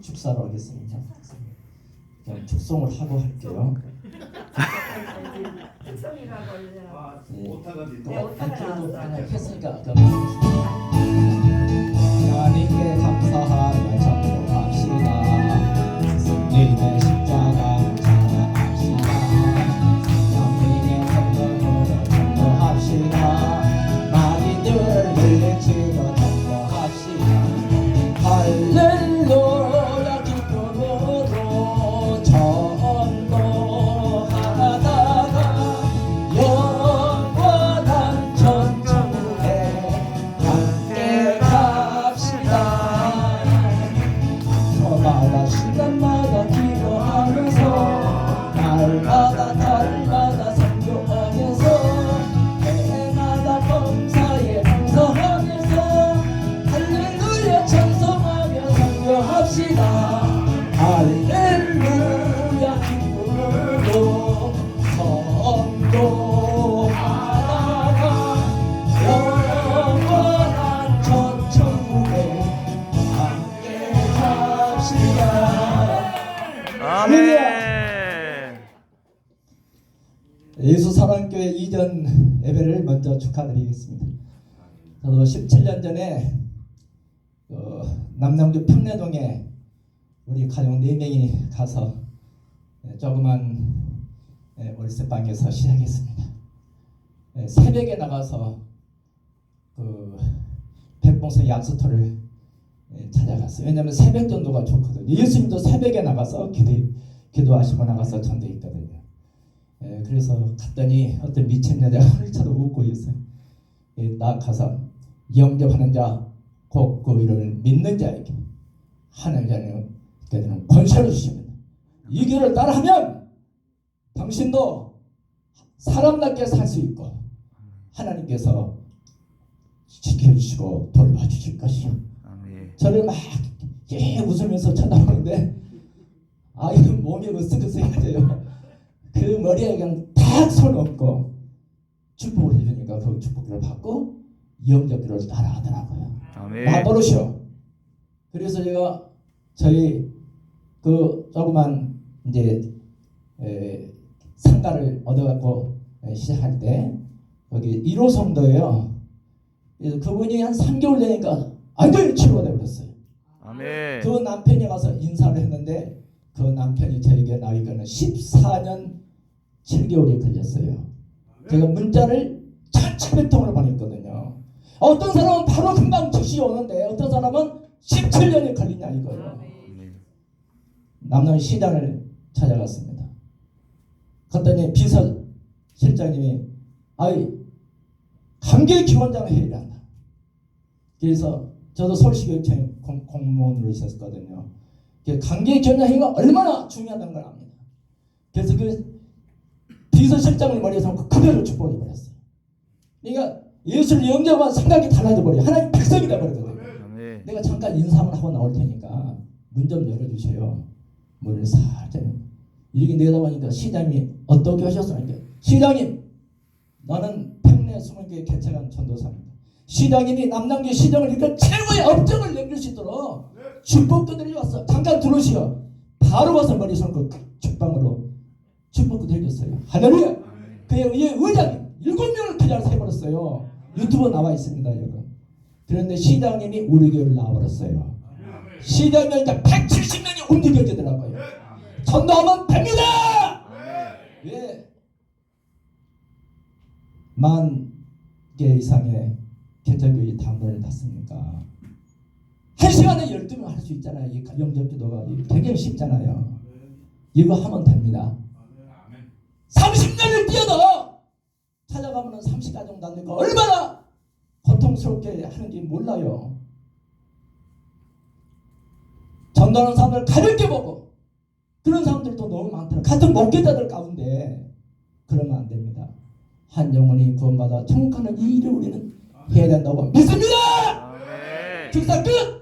축사로 하겠습니다. 그냥 축송을 하고 할게요. 특성이라고 이제 아, 네. 오타가 됐다. 네, 아, 오타가 그래도 나왔어요. 그냥 했으니까 그럼 하나님 저마다 이전 예배를 먼저 축하드리겠습니다. 저도 17년 전에 어, 남양주 평내동에 우리 가족 4명이 가서 예, 조그만 예, 월세방에서 시작했습니다. 예, 새벽에 나가서 그 백봉선 약수터를 예, 찾아갔어요. 왜냐하면 새벽 전도가 좋거든요. 예수님도 새벽에 나가서 기도 기도하시고 나가서 전도했거든요. 예, 그래서 갔더니 어떤 미친 여자가 쳐다 웃고 있어요. 예, 나 가서 영접하는 자, 곧그 이름을 믿는 자에게 하늘자는 그들은 권세를 주십니다. 이 길을 따라하면 당신도 사람답게 살 수 있고 하나님께서 지켜주시고 돌봐주실 것이요. 아멘. 저를 막 예, 웃으면서 쳐다보는데 아 이거 몸이 으쓱으쓱해져요. 그 머리에 그냥 탁손 얹고 축복을 해주니까 그 축복을 받고 영접기를 따라하더라고요. 아멘. 맞버릇이요. 그래서 제가 저희 그 조그만 이제 에, 상가를 얻어갖고 에, 시작할 때 거기 1호 성도예요. 그래서 그분이 한 3개월 되니까 완전히 치료가 되버렸어요. 아멘. 그 남편이 가서 인사를 했는데 그 남편이 저에게 나이가는 14년 7개월이 걸렸어요. 제가 문자를 1,700통을 보냈거든요. 어떤 사람은 바로 금방 즉시 오는데 어떤 사람은 17년이 걸리냐 이거예요. 아멘. 남양 시장을 찾아갔습니다. 갔더니 비서 실장님이 아이 감계 기원장을 해야 한다. 그래서 저도 서울시교육청 공- 공무원으로 있었거든요. 그 감계 기원장회가 얼마나 중요하다는 걸 압니다. 그래서 그 비서실장을 머리에서 그대로 축복해 버렸어요. 그러니까 예수를 영접한 생각이 달라져 버려요. 하나님 백성이 돼 버리거든요. 아멘. 내가 잠깐 인사 한번 하고 나올 테니까 문 좀 열어주세요. 문을 살짝 이렇게 내다보니까 시장님이 어떻게 하셨습니까? 시장님 나는 평내 20개 개척한 전도사입니다. 시장님이 남남교 시정을 이렇게 최고의 업적을 남길 수 있도록 축복도 드렸어. 잠깐 들어오시오. 바로 와서 머리 손고 축방으로 축복도 해줬어요. 할렐루야. 그의 의- 의장이 일곱 명을 기자를 해버렸어요. 유튜브 나와 있습니다, 여러분. 그런데 시장님이 우리 교회를 나와버렸어요. 시장님이 이제 170명이 움직여지더라고요. 전도하면 됩니다. 왜? 만개 이상의 개척교회 담론을 땄습니까? 한 시간에 열두 명할 수 있잖아요. 이 영접 기도가 되게 쉽잖아요. 이거 하면 됩니다. 30년을 뛰어도 찾아가면 30가 정도 안 되니까 얼마나 고통스럽게 하는지 몰라요. 전도하는 사람들 가볍게 보고 그런 사람들도 너무 많더라. 같은 목회자들 가운데 그러면 안 됩니다. 한 영혼이 구원받아 천국 가는 이 일을 우리는 해야 된다고 믿습니다. 아멘. 축사 끝!